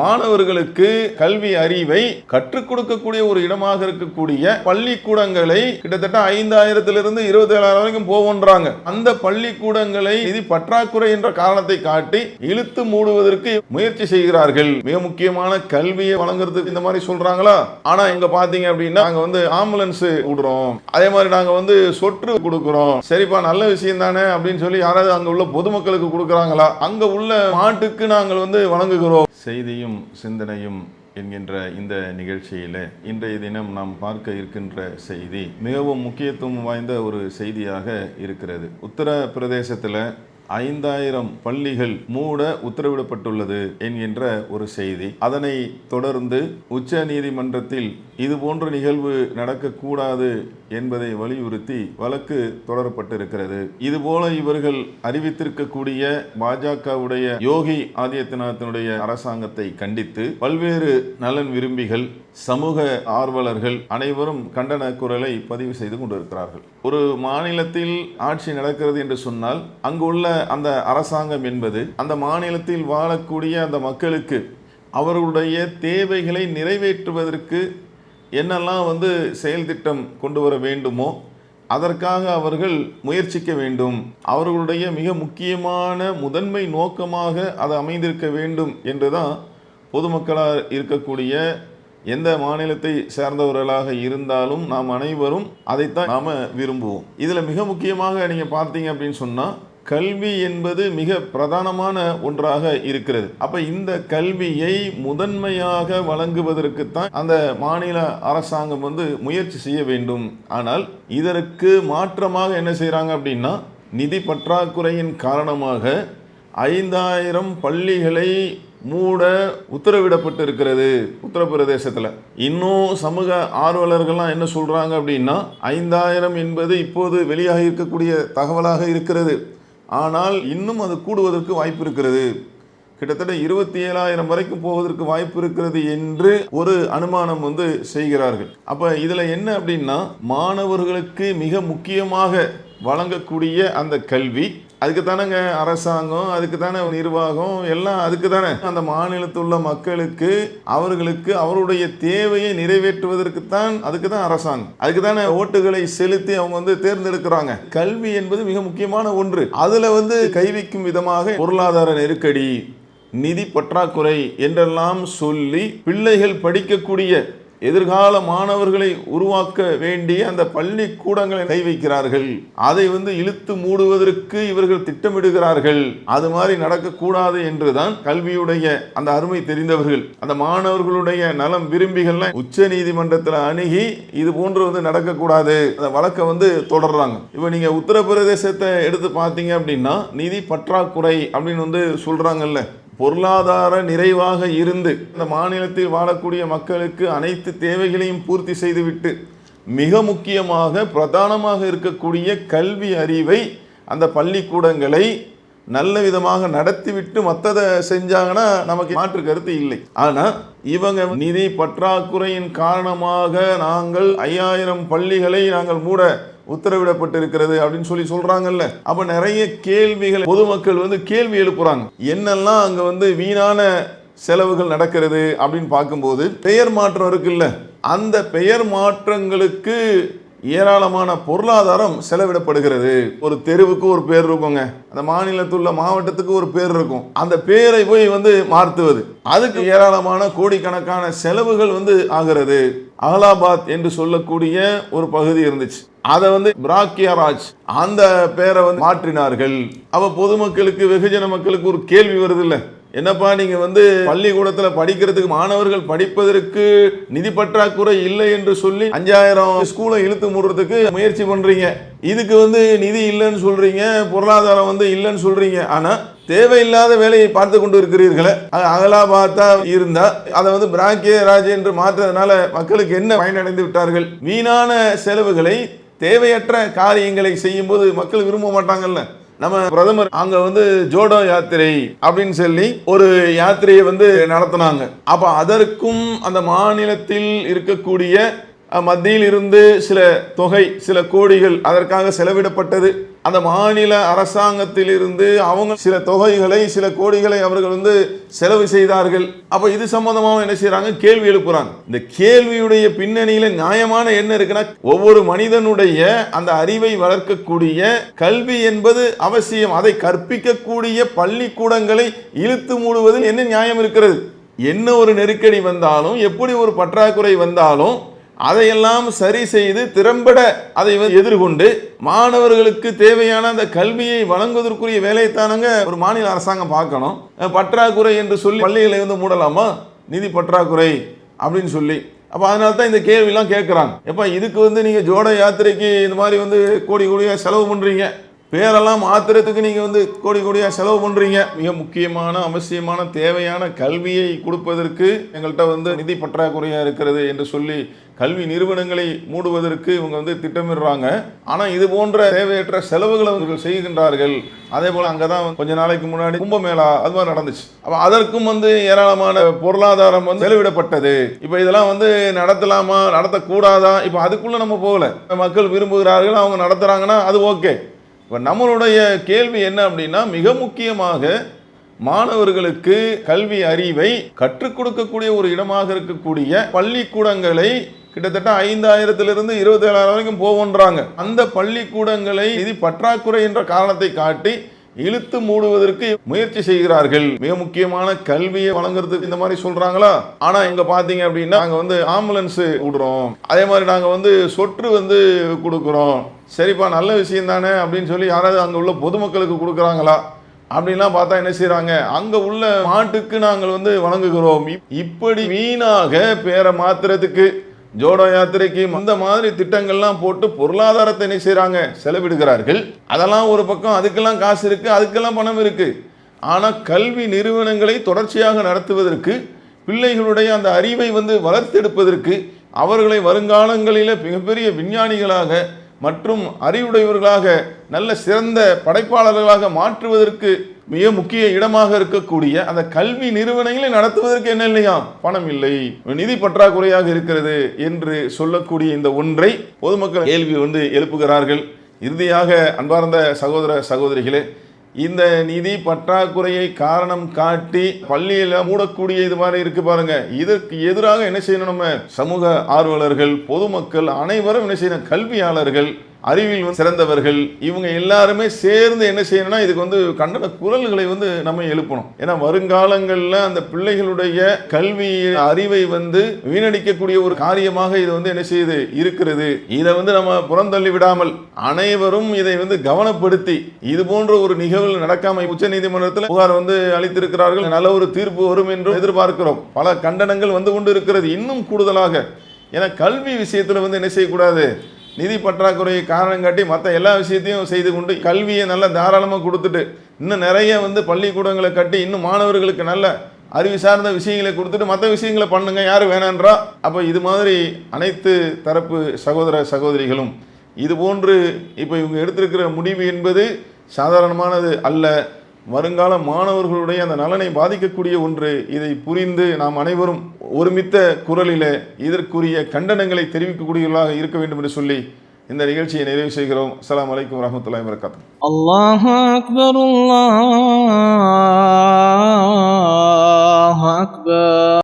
மாணவர்களுக்கு கல்வி அறிவை கற்றுக் கொடுக்கக்கூடிய ஒரு இடமாக இருக்கக்கூடிய பள்ளிக்கூடங்களை கிட்டத்தட்ட ஐந்தாயிரத்திலிருந்து இருபத்தி ஏழாயிரம் வரைக்கும் போவோன்றாங்க. அந்த பள்ளிக்கூடங்களை நிதி பற்றாக்குறை என்ற காரணத்தை காட்டி இழுத்து மூடுவதற்கு முயற்சி செய்கிறார்கள். மிக முக்கியமான கல்வியை வழங்குறதுக்கு இந்த மாதிரி சொல்றாங்களா? ஆனா இங்க பாத்தீங்க அப்படின்னா நாங்க வந்து ஆம்புலன்ஸ் விடுறோம். அதே மாதிரி நாங்க வந்து சொற்று கொடுக்குறோம். சரிப்பா நல்ல விஷயம் தானே அப்படின்னு சொல்லி யாராவது அங்க உள்ள பொதுமக்களுக்கு கொடுக்குறாங்களா? அங்க உள்ள மாட்டுக்கு நாங்கள் வந்து வழங்குகிறோம் செய்தியும் சிந்தனையும் என்கின்ற இந்த நிகழ்ச்சியில் இன்றைய தினம் நாம் பார்க்க இருக்கின்ற செய்தி மிகவும் முக்கியத்துவம் வாய்ந்த ஒரு செய்தியாக இருக்கிறது. உத்தரப்பிரதேசத்தில் ஐந்தாயிரம் பள்ளிகள் மூட உத்தரவிடப்பட்டுள்ளது என்கின்ற ஒரு செய்தி. அதனை தொடர்ந்து உச்ச நீதிமன்றத்தில் இது போன்ற நிகழ்வு நடக்கக்கூடாது என்பதை வலியுறுத்தி வழக்கு தொடரப்பட்டிருக்கிறது. இதுபோல இவர்கள் அறிவித்திருக்கக்கூடிய பாஜகவுடைய யோகி ஆதித்யநாத்தினுடைய அரசாங்கத்தை கண்டித்து பல்வேறு நலன் விரும்பிகள் சமூக ஆர்வலர்கள் அனைவரும் கண்டன குரலை பதிவு செய்து கொண்டிருக்கிறார்கள். ஒரு மாநிலத்தில் ஆட்சி நடக்கிறது என்று சொன்னால் அங்குள்ள அந்த அரசாங்கம் என்பது அந்த மாநிலத்தில் வாழக்கூடிய அந்த மக்களுக்கு அவர்களுடைய தேவைகளை நிறைவேற்றுவதற்கு என்னெல்லாம் வந்து செயல் திட்டம் கொண்டு வர வேண்டுமோ அதற்காக அவர்கள் முயற்சிக்க வேண்டும். அவர்களுடைய மிக முக்கியமான முதன்மை நோக்கமாக அது அமைந்திருக்க வேண்டும் என்று தான் பொதுமக்களாக இருக்கக்கூடிய எந்த மாநிலத்தை சேர்ந்தவர்களாக இருந்தாலும் நாம் அனைவரும் அதைத்தான் நாம் விரும்புவோம். இதில் மிக முக்கியமாக நீங்கள் பார்த்தீங்க அப்படின்னு சொன்னால் கல்வி என்பது மிக பிரதானமான ஒன்றாக இருக்கிறது. அப்ப இந்த கல்வியை முதன்மையாக வழங்குவதற்குத்தான் அந்த மாநில அரசாங்கம் வந்து முயற்சி செய்ய வேண்டும். ஆனால் இதற்கு மாற்றமாக என்ன செய்கிறாங்க அப்படின்னா நிதி பற்றாக்குறையின் காரணமாக ஐந்தாயிரம் பள்ளிகளை மூட உத்தரவிடப்பட்டு இருக்கிறது உத்தரப்பிரதேசத்தில். இன்னும் சமூக ஆர்வலர்கள்லாம் என்ன சொல்கிறாங்க அப்படின்னா ஐந்தாயிரம் என்பது இப்போது வெளியாக இருக்கக்கூடிய தகவலாக இருக்கிறது. ஆனால் இன்னும் அது கூடுவதற்கு வாய்ப்பு இருக்கிறது. கிட்டத்தட்ட இருபத்தி ஏழாயிரம் வரைக்கும் போவதற்கு வாய்ப்பு இருக்கிறது என்று ஒரு அனுமானம் வந்து செய்கிறார்கள். அப்போ இதில் என்ன அப்படின்னா மாணவர்களுக்கு மிக முக்கியமாக வழங்கக்கூடிய அந்த கல்வி அதுக்கு தானேங்க அரசாங்கம் அதுக்கு தானே நிர்வாகம் எல்லாம் அதுக்கு தானே அந்த மாநிலத்தில் உள்ள மக்களுக்கு அவர்களுக்கு அவருடைய தேவையை நிறைவேற்றுவதற்கு தான் அதுக்கு தான் அரசாங்கம். அதுக்கு தானே ஓட்டுகளை செலுத்தி அவங்க வந்து தேர்ந்தெடுக்கிறாங்க. கல்வி என்பது மிக முக்கியமான ஒன்று. அதுல வந்து கைவிக்கும் விதமாக பொருளாதார நெருக்கடி நிதி பற்றாக்குறை என்றெல்லாம் சொல்லி பிள்ளைகள் படிக்கக்கூடிய எதிர்கால மாணவர்களை உருவாக்க வேண்டிய அந்த பள்ளி கூடங்களை கை வைக்கிறார்கள். அதை வந்து இழுத்து மூடுவதற்கு இவர்கள் திட்டமிடுகிறார்கள். அது மாதிரி நடக்கக்கூடாது என்றுதான் கல்வியுடைய அந்த அருமை தெரிந்தவர்கள். அந்த மாணவர்களுடைய நலம் விரும்பிகள்லாம் உச்ச நீதிமன்றத்தில் அணுகி இது போன்று வந்து நடக்கக்கூடாது. அந்த வழக்கை வந்து தொடர்றாங்க. இப்போ நீங்க உத்தரப்பிரதேசத்தை எடுத்து பார்த்தீங்க அப்படின்னா நிதி பற்றாக்குறை அப்படின்னு வந்து சொல்றாங்கல்ல. பொருளாதார நிறைவாக இருந்து இந்த மாநிலத்தில் வாழக்கூடிய மக்களுக்கு அனைத்து தேவைகளையும் பூர்த்தி செய்துவிட்டு மிக முக்கியமாக பிரதானமாக இருக்கக்கூடிய கல்வி அறிவை அந்த பள்ளிக்கூடங்களை நல்ல விதமாக நடத்திவிட்டு மற்றதை செஞ்சாங்கன்னா நமக்கு மாற்று கருத்து இல்லை. ஆனால் இவங்க நிதி பற்றாக்குறையின் காரணமாக நாங்கள் ஐயாயிரம் பள்ளிகளை நாங்கள் மூட உத்தரவிடப்பட்டிருக்கிறது அப்படின்னு சொல்லி சொல்றாங்கல்ல. அப்ப நிறைய கேள்விகள் பொதுமக்கள் வந்து கேள்வி எழுப்புறாங்க. என்னெல்லாம் அங்க வந்து வீணான செலவுகள் நடக்கிறது அப்படின்னு பார்க்கும்போது பெயர் மாற்றம் இருக்குல்ல. அந்த பெயர் மாற்றங்களுக்கு ஏராளமான பொருளாதாரம் செலவிடப்படுகிறது. ஒரு தெருவுக்கு ஒரு பேர் இருக்குங்க. அந்த மாநிலத்தில் உள்ள மாவட்டத்துக்கு ஒரு பேர் இருக்கும். அந்த பேரை போய் வந்து மாற்றுவது. அதுக்கு ஏராளமான கோடிக்கணக்கான செலவுகள் வந்து ஆகிறது. அகலாபாத் என்று சொல்லக்கூடிய ஒரு பகுதி இருந்துச்சு. அதை வந்து பிராக்கியராஜ் அந்த பேரை வந்து மாற்றினார்கள். அவ பொதுமக்களுக்கு வெகுஜன மக்களுக்கு ஒரு கேள்வி வருது இல்லை என்னப்பா நீங்க வந்து பள்ளிக்கூடத்துல படிக்கிறதுக்கு மாணவர்கள் படிப்பதற்கு நிதி பற்றாக்குறை இல்லை என்று சொல்லி அஞ்சாயிரம் ஸ்கூலை இழுத்து மூடுறதுக்கு முயற்சி பண்றீங்க. இதுக்கு வந்து நிதி இல்லைன்னு சொல்றீங்க பொருளாதாரம் வந்து இல்லைன்னு சொல்றீங்க. ஆனா தேவையில்லாத வேலையை பார்த்து கொண்டு இருக்கிறீர்களே அது அகலாபாத்தா இருந்தா அதை வந்து பிராக்கிய ராஜ் என்று மாற்றுறதுனால மக்களுக்கு என்ன பயனடைந்து விட்டார்கள்? வீணான செலவுகளை தேவையற்ற காரியங்களை செய்யும்போது மக்கள் விரும்ப மாட்டாங்கல்ல. நம்ம பிரதமர் அங்க வந்து ஜோடோ யாத்திரை அப்படின்னு சொல்லி ஒரு யாத்திரையை வந்து நடத்தினாங்க. அப்ப அதற்கும் அந்த மாநிலத்தில் இருக்கக்கூடிய மத்தியில் இருந்து சில தொகை சில கோடிகள் அதற்காக செலவிடப்பட்டது. அந்த மாநில அரசாங்கத்திலிருந்து அவங்க சில தொகைகளை சில கோடிகளை அவர்கள் வந்து செலவு செய்தார்கள். அப்போ இது சம்பந்தமாக என்ன செய்கிறாங்க கேள்வி எழுப்புறாங்க. இந்த கேள்வியுடைய பின்னணியில் நியாயமான என்ன இருக்குன்னா ஒவ்வொரு மனிதனுடைய அந்த அறிவை வளர்க்கக்கூடிய கல்வி என்பது அவசியம். அதை கற்பிக்கக்கூடிய பள்ளிக்கூடங்களை இழுத்து மூடுவதில் என்ன நியாயம் இருக்கிறது? என்ன ஒரு நெருக்கடி வந்தாலும் எப்படி ஒரு பற்றாக்குறை வந்தாலும் அதையெல்லாம் சரி செய்து திறம்பட அதை வந்து எதிர்கொண்டு மாணவர்களுக்கு தேவையான அந்த கல்வியை வழங்குவதற்குரிய வேலையைத்தானங்க ஒரு மாநில அரசாங்கம் பார்க்கணும். பற்றாக்குறை என்று சொல்லி பள்ளிகளை வந்து மூடலாமா? நிதி பற்றாக்குறை அப்படின்னு சொல்லி. அப்போ அதனால தான் இந்த கேள்விலாம் கேட்குறாங்க. எப்போ இதுக்கு வந்து நீங்கள் ஜோட யாத்திரைக்கு இந்த மாதிரி வந்து கோடி கோடியாக செலவு பண்ணுறீங்க பேரெல்லாம் மாத்திரத்துக்கு நீங்கள் வந்து கோடி கோடியாக செலவு பண்ணுறீங்க மிக முக்கியமான அவசியமான தேவையான கல்வியை கொடுப்பதற்கு எங்கள்கிட்ட வந்து நிதி பற்றாக்குறையாக இருக்கிறது என்று சொல்லி கல்வி நிறுவனங்களை மூடுவதற்கு இவங்க வந்து திட்டமிடுறாங்க. ஆனால் இது போன்ற தேவையற்ற செலவுகளை அவர்கள் செய்கின்றார்கள். அதே போல் அங்கே தான் கொஞ்ச நாளைக்கு முன்னாடி கும்பமேளா அது மாதிரி நடந்துச்சு. அப்போ அதற்கும் வந்து ஏராளமான பொருளாதாரம் வந்து செலவிடப்பட்டது. இப்போ இதெல்லாம் வந்து நடத்தலாமா நடத்தக்கூடாதா? இப்போ அதுக்குள்ளே நம்ம போகலை. மக்கள் விரும்புகிறார்கள் அவங்க நடத்துகிறாங்கன்னா அது ஓகே. இப்போ நம்மளுடைய கேள்வி என்ன அப்படின்னா மிக முக்கியமாக மாணவர்களுக்கு கல்வி அறிவை கற்றுக் கொடுக்கக்கூடிய ஒரு இடமாக இருக்கக்கூடிய பள்ளிக்கூடங்களை கிட்டத்தட்ட ஐந்தாயிரத்திலிருந்து இருபத்தேழாயிரம் வரைக்கும் போவோன்றாங்க அந்த பள்ளிக்கூடங்களை நிதி பற்றாக்குறை என்ற காரணத்தை காட்டி இழுத்து மூடுவதற்கு முயற்சி செய்கிறார்கள். மிக முக்கியமான கல்வியை வழங்குறதுக்கு இந்த மாதிரி சொல்றாங்களா? ஆனா இங்க பாத்தீங்க அப்படின்னா நாங்க வந்து ஆம்புலன்ஸ் விடுறோம். அதே மாதிரி நாங்க வந்து சொற்று வந்து கொடுக்குறோம். சரிப்பா நல்ல விஷயம் தானே அப்படின்னு சொல்லி யாராவது அங்க உள்ள பொதுமக்களுக்கு கொடுக்குறாங்களா? அப்படின்லாம் பார்த்தா என்ன செய்கிறாங்க அங்க உள்ள மாட்டுக்கு நாங்கள் வந்து வழங்குகிறோம் இப்படி வீணாக பேரை மாத்துறதுக்கு ஜோடோ யாத்திரைக்கு இந்த மாதிரி திட்டங்கள்லாம் போட்டு பொருளாதாரத்தை என்ன செய்கிறாங்க செலவிடுகிறார்கள். அதெல்லாம் ஒரு பக்கம் அதுக்கெல்லாம் காசு இருக்குது அதுக்கெல்லாம் பணம் இருக்குது ஆனால் கல்வி நிறுவனங்களை தொடர்ச்சியாக நடத்துவதற்கு பிள்ளைகளுடைய அந்த அறிவை வந்து வளர்த்தெடுப்பதற்கு அவர்களை வருங்காலங்களில் மிகப்பெரிய விஞ்ஞானிகளாக மற்றும் அறிவுடையவர்களாக நல்ல சிறந்த படைப்பாளர்களாக மாற்றுவதற்கு மிக முக்கிய இடமாக இருக்கக்கூடிய அந்த கல்வி நிறுவனங்களை நடத்துவதற்கு என்ன இல்லையா? பணம் இல்லை. நிதி பற்றாக்குறையாக இருக்கிறது என்று சொல்லக்கூடிய இந்த ஒன்றை பொதுமக்கள் கேள்வி வந்து எழுப்புகிறார்கள். இறுதியாக அன்பார்ந்த சகோதர சகோதரிகளே இந்த நிதி பற்றாக்குறையை காரணம் காட்டி பள்ளியில மூடக்கூடிய இது மாதிரி இருக்கு பாருங்க. இதற்கு எதிராக என்ன செய்யணும் நம்ம? சமூக ஆர்வலர்கள் பொதுமக்கள் அனைவரும் என்ன செய்யணும்? கல்வியாளர்கள் அறிவில் வந்து சிறந்தவர்கள் இவங்க எல்லாருமே சேர்ந்து என்ன செய்யணும்னா இதுக்கு வந்து கண்டன குரல்களை வந்து நம்ம எழுப்பணும். ஏன்னா வருங்காலங்களில் அந்த பிள்ளைகளுடைய கல்வி அறிவை வந்து வீணடிக்கக்கூடிய ஒரு காரியமாக இது வந்து என்ன செய்யுது இருக்கிறது. இதை வந்து நம்ம புறந்தள்ளி விடாமல் அனைவரும் இதை வந்து கவனப்படுத்தி இது போன்ற ஒரு நிகழ்வு நடக்காம உச்ச நீதிமன்றத்தில் புகார் வந்து அளித்திருக்கிறார்கள். நல்ல ஒரு தீர்ப்பு வரும் என்று எதிர்பார்க்கிறோம். பல கண்டனங்கள் வந்து கொண்டு இருக்கிறது. இன்னும் கூடுதலாக ஏன்னா கல்வி விஷயத்தில் வந்து என்ன செய்யக்கூடாது? நிதி பற்றாக்குறையை காரணம் காட்டி மற்ற எல்லா விஷயத்தையும் செய்து கொண்டு கல்வியை நல்லா தாராளமாக கொடுத்துட்டு இன்னும் நிறைய வந்து பள்ளிக்கூடங்களை கட்டி இன்னும் மாணவர்களுக்கு நல்ல அறிவு சார்ந்த விஷயங்களை கொடுத்துட்டு மற்ற விஷயங்களை பண்ணுங்க யார் வேணான்றா? அப்போ இது மாதிரி அனைத்து தரப்பு சகோதர சகோதரிகளும் இது போன்று இப்போ இவங்க எடுத்திருக்கிற முடிவு என்பது சாதாரணமானது அல்ல. வருங்கால மாணவர்களுடைய அந்த நலனை பாதிக்கக்கூடிய ஒன்று. இதை புரிந்து நாம் அனைவரும் ஒருமித்த குரலில் இதற்குரிய கண்டனங்களை தெரிவிக்கக்கூடியவர்களாக இருக்க வேண்டும் என்று சொல்லி இந்த நிகழ்ச்சியை நிறைவு செய்கிறோம். அஸ்லாம் வலைக்கம் வரமத்துல்லாய் வரகாத்து அல்லாஹ் அக்பர் அல்லாஹ் அக்பர்.